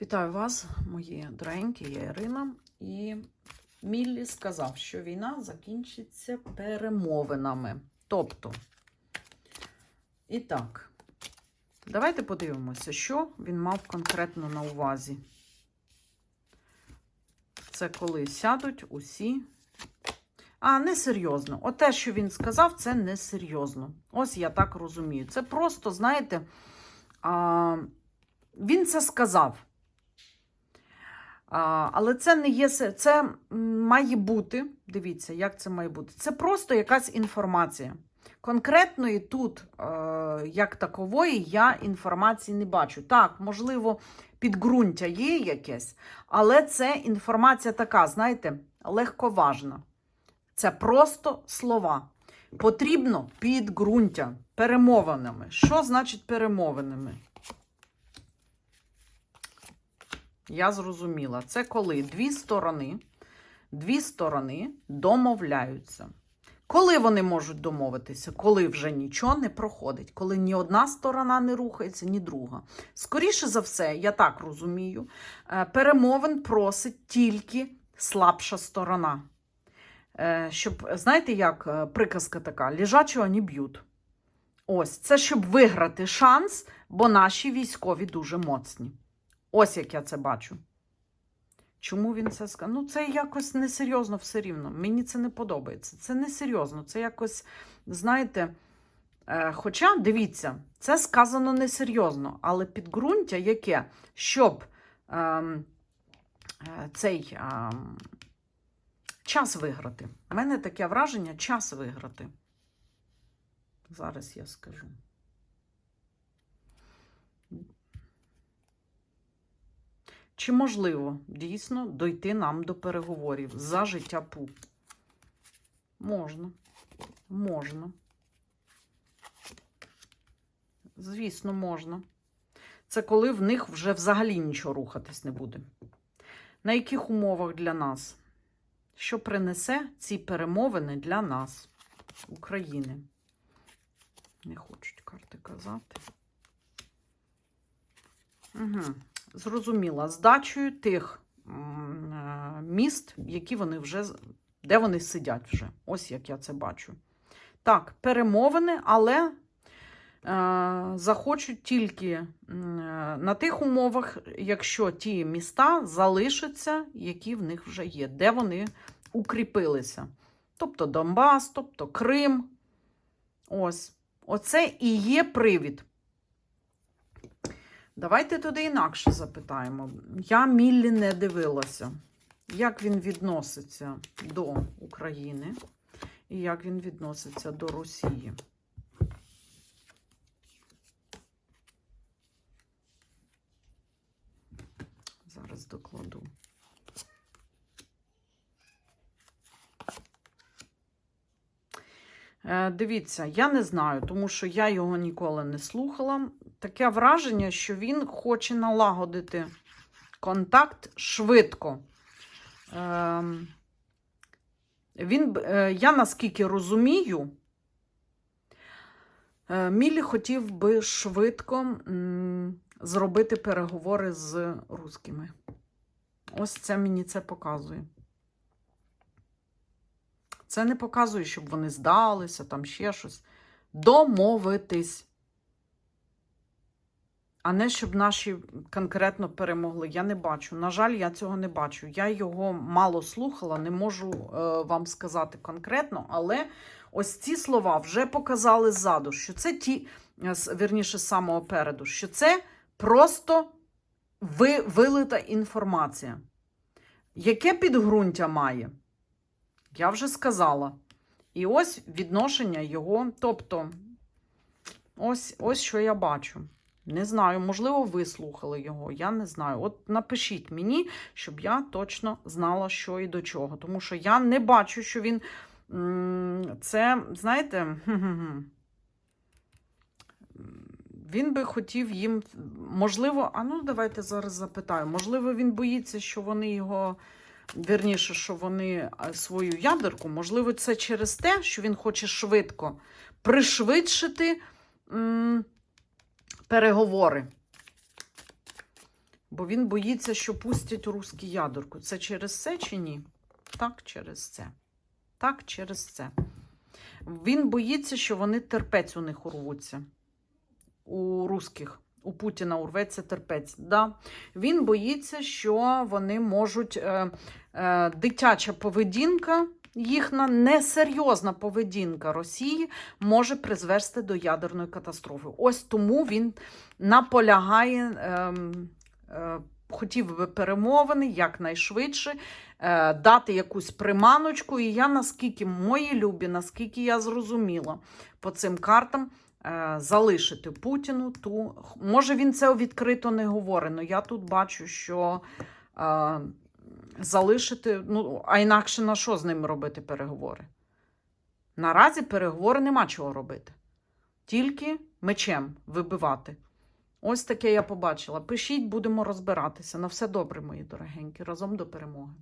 Вітаю вас, мої дорогенькі, я Ірина. І Міллі сказав, що війна закінчиться перемовинами. Тобто, і так, давайте подивимося, що він мав конкретно на увазі. Це коли сядуть усі. А, несерйозно. От те, що він сказав, це несерйозно. Ось я так розумію. Це просто, знаєте, а, він це сказав. Але це не є це має бути. Дивіться, як це має бути. Це просто якась інформація. Конкретної тут, е, як такової, я інформації не бачу. Так, можливо, підґрунтя є якесь, але це інформація така, знаєте, легковажна. Це просто слова. Потрібно підґрунтя перемовинами. Що значить перемовинами? Я зрозуміла. Це коли дві сторони, дві сторони домовляються. Коли вони можуть домовитися? Коли вже нічого не проходить, коли ні одна сторона не рухається, ні друга. Скоріше за все, я так розумію, е, перемовин просить тільки слабша сторона. Е, Щоб, знаєте, як е, приказка така: лежачого не б'ють. Ось, це щоб виграти шанс, бо наші військові дуже моцні. Ось як я це бачу. Чому він це сказав? Ну, це якось несерйозно все рівно. Мені це не подобається. Це несерйозно. Це якось, знаєте, е, хоча, дивіться, це сказано несерйозно, але підґрунтя яке? Щоб ем, е, цей ем, час виграти. У мене таке враження час виграти. Зараз я скажу. Чи можливо дійсно дойти нам до переговорів за життя ПУ? Можна. Можна. Звісно, можна. Це коли в них вже взагалі нічого рухатись не буде. На яких умовах для нас? Що принесе ці перемовини для нас, України? Не хочуть карти казати. Угу. Зрозуміла, здачею тих е, міст, які вони вже, де вони сидять вже. Ось як я це бачу. Так, перемовини, але е, захочуть тільки е, на тих умовах, якщо ті міста залишаться, які в них вже є, де вони укріпилися. Тобто Донбас, тобто Крим. Ось. Оце і є привід. Давайте туди інакше запитаємо. Я Міллі не дивилася, як він відноситься до України і як він відноситься до Росії. Зараз докладу. Дивіться, я не знаю, тому що я його ніколи не слухала. Таке враження, що він хоче налагодити контакт швидко. Ем, Він, е, я наскільки розумію, е, Мілі хотів би швидко зробити переговори з русскими. Ось це мені це показує. Це не показує, щоб вони здалися, там ще щось. Домовитись. А не щоб наші конкретно перемогли. Я не бачу. На жаль, я цього не бачу. Я його мало слухала, не можу е, вам сказати конкретно, але ось ці слова вже показали ззаду, що це ті, е, вірніше, з самого переду, що це просто ви, вилита інформація. Яке підґрунтя має? Я вже сказала. І ось відношення його. Тобто, ось, ось що я бачу. Не знаю, можливо, ви слухали його, я не знаю. От напишіть мені, щоб я точно знала, що і до чого. Тому що я не бачу, що він це, знаєте, він би хотів їм, можливо, а ну давайте зараз запитаю. Можливо, він боїться, що вони його. Вірніше, що вони свою ядерку, можливо, це через те, що він хоче швидко пришвидшити м, переговори. Бо він боїться, що пустять русські ядерку. Це через це чи ні? Так, через це. Так, через це. Він боїться, що вони терпець у них урвуться. У русських. У Путіна урветься терпець. Да. Він боїться, що вони можуть. Е, е, дитяча поведінка, їхня несерйозна поведінка Росії може призвести до ядерної катастрофи. Ось тому він наполягає. ем, е, Хотів би перемовини якнайшвидше, е, дати якусь приманочку. І я, наскільки мої любі, наскільки я зрозуміла по цим картам, е, залишити Путіну ту. Може, він це відкрито не говорить, але я тут бачу, що е, залишити, ну, а інакше на що з ним робити переговори? Наразі переговори нема чого робити. Тільки мечем вибивати. Ось таке я побачила. Пишіть, будемо розбиратися. На все добре, мої дорогенькі. Разом до перемоги.